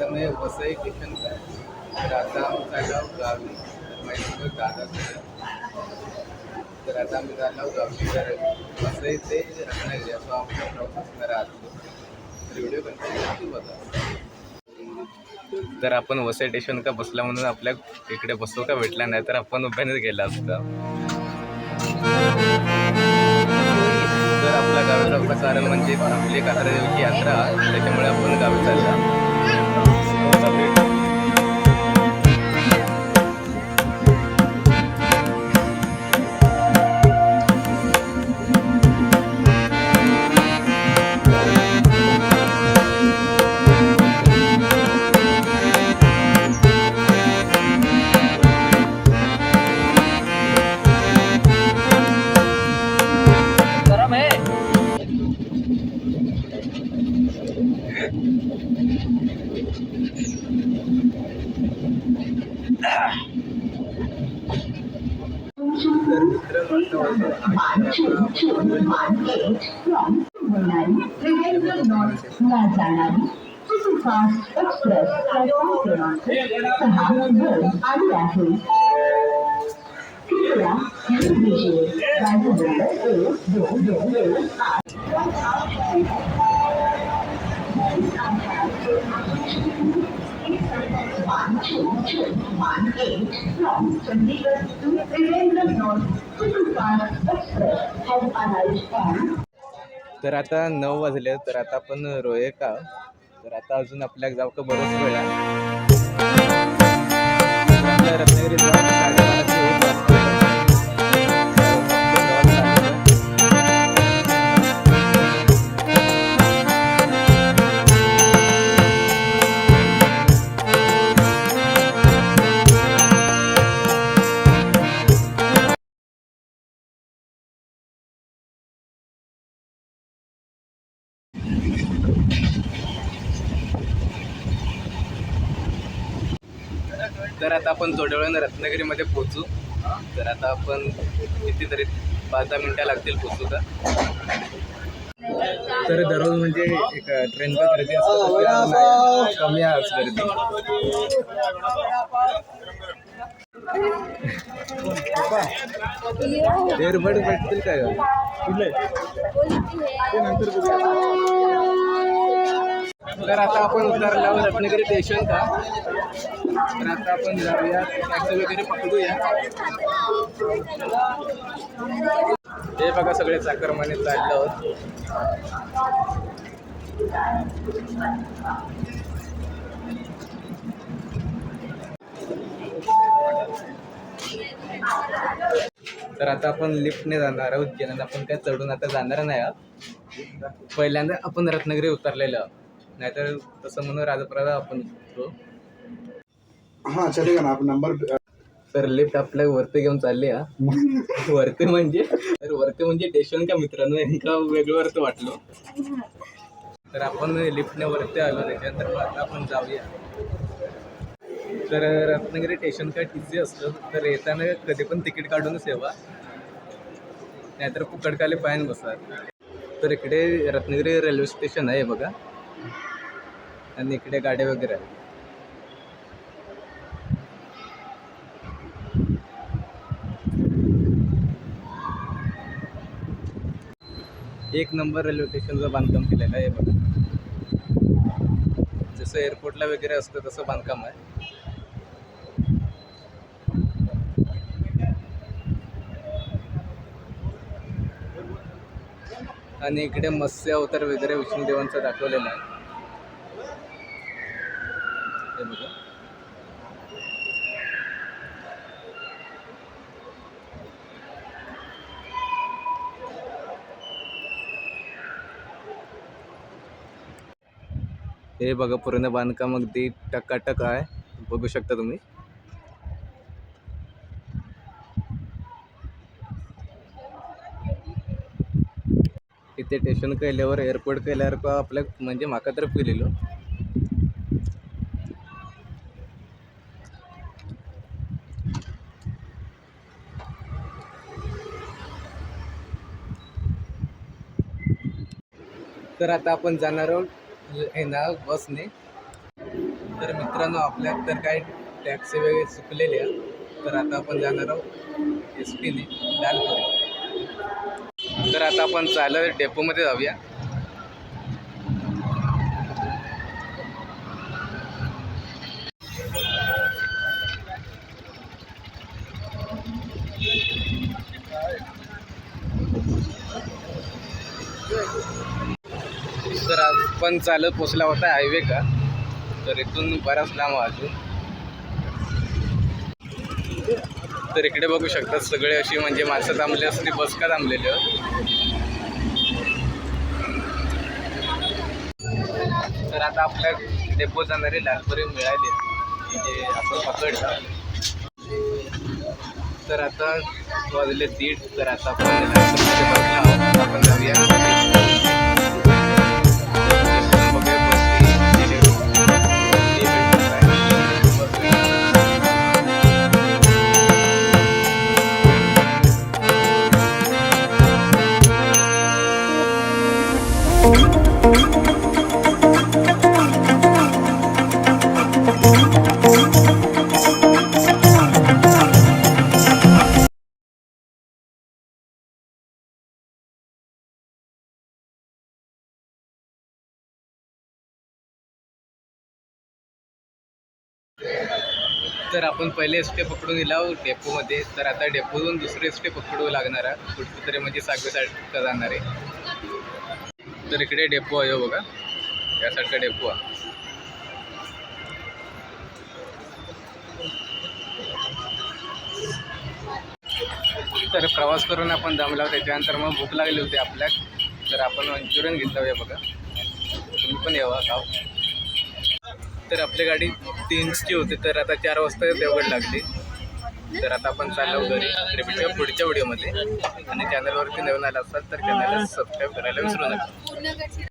आता वसई स्टेशन तर आता आमचा गाव गावी तर माहिती दादा तर आता आम्ही चाललो गावी तर वसई ते रत्नागिरी असं आमचा प्रवास करा आहे तर व्हिडिओ कंटिन्यू बघा तर आपण वसई स्टेशन का बसला म्हणून आपल्या इकडे बसू का? भेटला नाही तर आपण उभ्यानेच गेला असता. आपल्या गावी प्रसारण म्हणजे आपली कात्रादेवीची यात्रा. त्याच्यामुळे आपण गावी चालला. तर from Funan to Gangwon North Nazanan. Superfast Express by Saha Road Chandigarh to Trivendrum North तर आता नऊ वाजले तर आता आपण रोये का? तर आता अजून आपल्या जाऊ का बरंच वेळा रत्नागिरी आता आपण थोड्या वेळानं रत्नागिरीमध्ये पोचू तर आता आपण कितीतरी पाच दहा मिनटं लागतील पोचू का तर दररोज म्हणजे एक ट्रेनचा गर्दी. कमी आहे आज गर्दी. एअरबड भेटतील काय? तर आता आपण उतरलो रत्नागिरी स्टेशन का तर आता आपण जाऊया. टॅक्सी वगैरे पकडूया. हे बघा सगळे चाकरमाने चाललं आहोत. तर आता आपण लिफ्टने जाणार आहोत. ज्यानं आपण काय चढून आता जाणार नाही आहोत. पहिल्यांदा आपण रत्नागिरी उतरलेलो आहोत. नाहीतर तसं म्हणून राजपुराला आपण हाँ चलेगा ना आप नंबर तर लिफ्ट आपल्या वरती घेऊन चालली हा. वरती म्हणजे तर वरती म्हणजे स्टेशन का मित्रांनो? यांका वेगळं वरती वाटलो. तर आपण लिफ्टने वरती आलो त्याच्यानंतर आता आपण जाऊया. तर रत्नागिरी स्टेशन का टी असतं तर येताना कधी पण तिकीट काढूनच येवा नाहीतर पुकडकाले पायन बसा. तर इकडे रत्नागिरी रेल्वे स्टेशन आहे बघा. आणि इकडे गाड्या वगैरे आहेत एक नंबर रेल्वे स्टेशनचं बांधकाम केलेलं आहे बघा. जसं एअरपोर्टला वगैरे असतं तसं बांधकाम आहे. आणि इकडे मत्स्य अवतार वगैरे विष्णुदेवांचं दाखवलेलं आहे. हे बघा हे बघा पूर्ण बांधकाम अगदी टकाटक आहे. बघू शकता तुम्ही. इथे स्टेशन केल्यावर एअरपोर्ट केल्यावर का आपल्या म्हणजे माका तर फिरलेलो. तर आता आपण जाणार आहोत येणार ना बसने. तर मित्रांनो आपल्या तर काय टॅक्सी वगैरे चुकलेल्या आहे तर आता आपण जाणार आहोत एस टीने लालपुरी. तर आता आपण चालत डेपोमध्ये जाऊया. आपण चालत पोचला होता हायवे का? तर इथून बराच लांब अजून. तर इकडे बघू शकतात सगळे अशी म्हणजे माणसं थांबले असते बस का थांबलेली तर आता आपल्या डेपो जाणारी लालपरी मिळाली म्हणजे आपण पकडला. तर आता वाजले दीड तर आता आपण आपण जाऊया. तर आपण पहिले एस टी पकडून दिला डेपोमध्ये. तर आता डेपोतून दुसरे एस टी पकडू लागणार आहे कुठे तरी म्हणजे सागवे जाणार आहे. तर इकडे डेपो आहे हो बघा. यासारखा डेपो आहे. तर प्रवास करून आपण दमला त्याच्यानंतर मग भूक लागली होती आपल्या तर आपण मंचुरियन घेतलं बघा. तुम्ही पण यावा खाव तर आपली गाडी तीनची होती तर आता चार वाजता देवगड लागली. तर आता आपण चाललो घरी. तर भेटूया पुढच्या व्हिडिओमध्ये. आणि चॅनलवरती नवीन आला असाल तर चॅनलला सबस्क्राईब करायला विसरू नका.